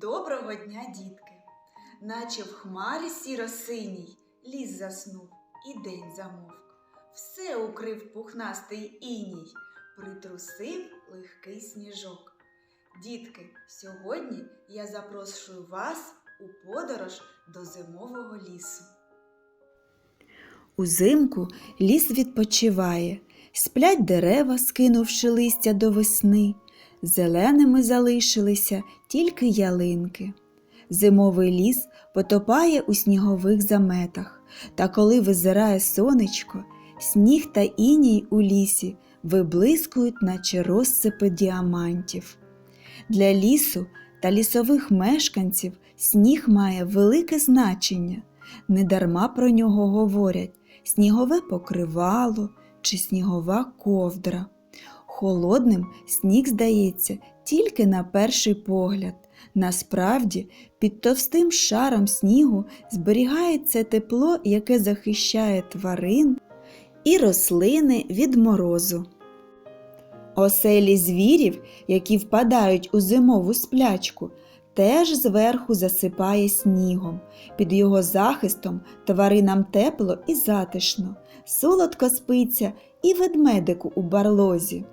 Доброго дня, дітки! Наче в хмарі сіро-синій ліс заснув і день замовк. Все укрив пухнастий іній, притрусив легкий сніжок. Дітки, сьогодні я запрошую вас у подорож до зимового лісу. Узимку ліс відпочиває, сплять дерева, скинувши листя до весни. Зеленими залишилися тільки ялинки. Зимовий ліс потопає у снігових заметах, та коли визирає сонечко, сніг та іній у лісі виблискують, наче розсипи діамантів. Для лісу та лісових мешканців сніг має велике значення. Недарма про нього говорять снігове покривало чи снігова ковдра. Холодним сніг здається тільки на перший погляд. Насправді, під товстим шаром снігу зберігається тепло, яке захищає тварин і рослини від морозу. Оселі звірів, які впадають у зимову сплячку, теж зверху засипає снігом. Під його захистом тваринам тепло і затишно, солодко спиться і ведмедику у барлозі.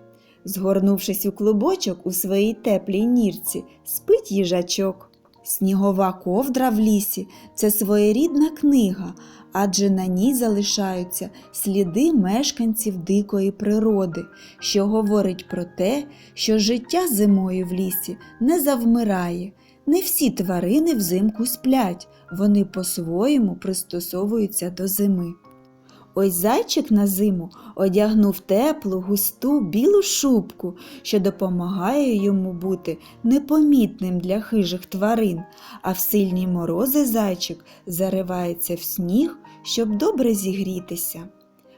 Згорнувшись у клубочок у своїй теплій нірці, спить їжачок. Снігова ковдра в лісі це своєрідна книга, адже на ній залишаються сліди мешканців дикої природи, що говорить про те, що життя зимою в лісі не завмирає. Не всі тварини взимку сплять, вони по-своєму пристосовуються до зими. Ось зайчик на зиму одягнув теплу, густу білу шубку, що допомагає йому бути непомітним для хижих тварин, а в сильні морози зайчик заривається в сніг, щоб добре зігрітися.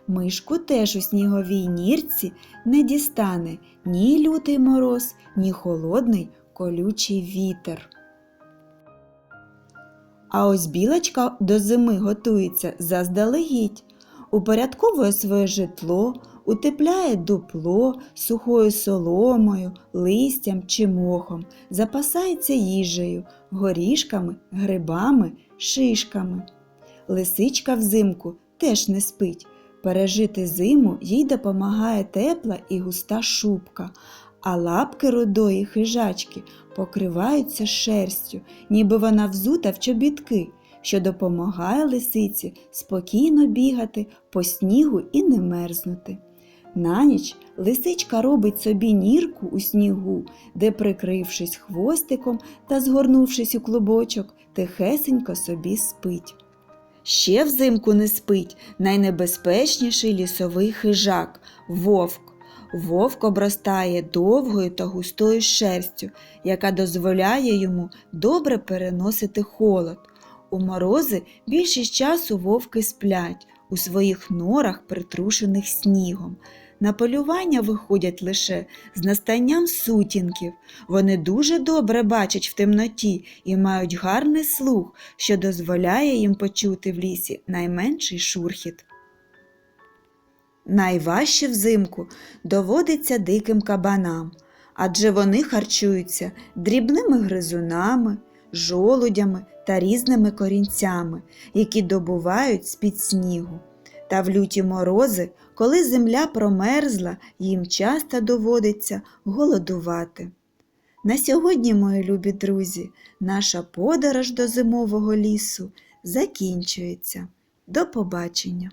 Мишку теж у сніговій нірці не дістане ні лютий мороз, ні холодний колючий вітер. А ось білочка до зими готується заздалегідь упорядковує своє житло, утепляє дупло сухою соломою, листям чи мохом, запасається їжею, горішками, грибами, шишками. Лисичка взимку теж не спить. Пережити зиму їй допомагає тепла і густа шубка, а лапки рудої хижачки покриваються шерстю, ніби вона взута в чобітки що допомагає лисиці спокійно бігати по снігу і не мерзнути. На ніч лисичка робить собі нірку у снігу, де, прикрившись хвостиком та згорнувшись у клубочок, тихесенько собі спить. Ще взимку не спить найнебезпечніший лісовий хижак вовк. Вовк обростає довгою та густою шерстю, яка дозволяє йому добре переносити холод. У морози більшість часу вовки сплять у своїх норах, притрушених снігом. На полювання виходять лише з настанням сутінків. Вони дуже добре бачать в темноті і мають гарний слух, що дозволяє їм почути в лісі найменший шурхіт. Найважче взимку доводиться диким кабанам, адже вони харчуються дрібними гризунами, жолудями та різними корінцями, які добувають з-під снігу. Та в люті морози, коли земля промерзла, їм часто доводиться голодувати. На сьогодні, мої любі друзі, наша подорож до зимового лісу закінчується. До побачення!